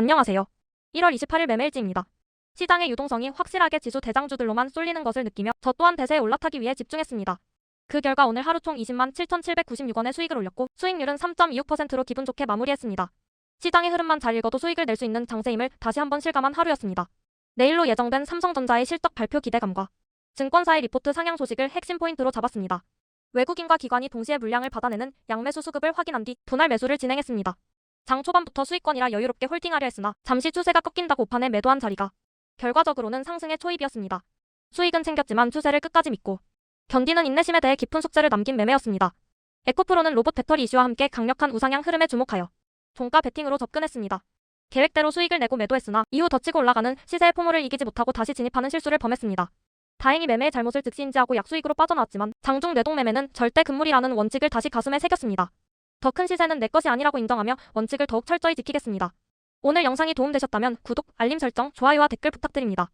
안녕하세요. 1월 28일 매매일지입니다. 시장의 유동성이 확실하게 지수 대장주들로만 쏠리는 것을 느끼며 저 또한 대세에 올라타기 위해 집중했습니다. 그 결과 오늘 하루 총 20만 7,796원의 수익을 올렸고 수익률은 3.26%로 기분 좋게 마무리했습니다. 시장의 흐름만 잘 읽어도 수익을 낼 수 있는 장세임을 다시 한번 실감한 하루였습니다. 내일로 예정된 삼성전자의 실적 발표 기대감과 증권사의 리포트 상향 소식을 핵심 포인트로 잡았습니다. 외국인과 기관이 동시에 물량을 받아내는 양매수 수급을 확인한 뒤 분할 매수를 진행했습니다. 장 초반부터 수익권이라 여유롭게 홀딩하려 했으나 잠시 추세가 꺾인다고 오판에 매도한 자리가 결과적으로는 상승의 초입이었습니다. 수익은 챙겼지만 추세를 끝까지 믿고 견디는 인내심에 대해 깊은 숙제를 남긴 매매였습니다. 에코프로는 로봇 배터리 이슈와 함께 강력한 우상향 흐름에 주목하여 종가 베팅으로 접근했습니다. 계획대로 수익을 내고 매도했으나 이후 덧치고 올라가는 시세의 포물을 이기지 못하고 다시 진입하는 실수를 범했습니다. 다행히 매매의 잘못을 즉시 인지하고 약수익으로 빠져나왔지만 장중 뇌동 매매는 절대 금물이라는 원칙을 다시 가슴에 새겼습니다. 더 큰 시세는 내 것이 아니라고 인정하며 원칙을 더욱 철저히 지키겠습니다. 오늘 영상이 도움되셨다면 구독, 알림 설정, 좋아요와 댓글 부탁드립니다.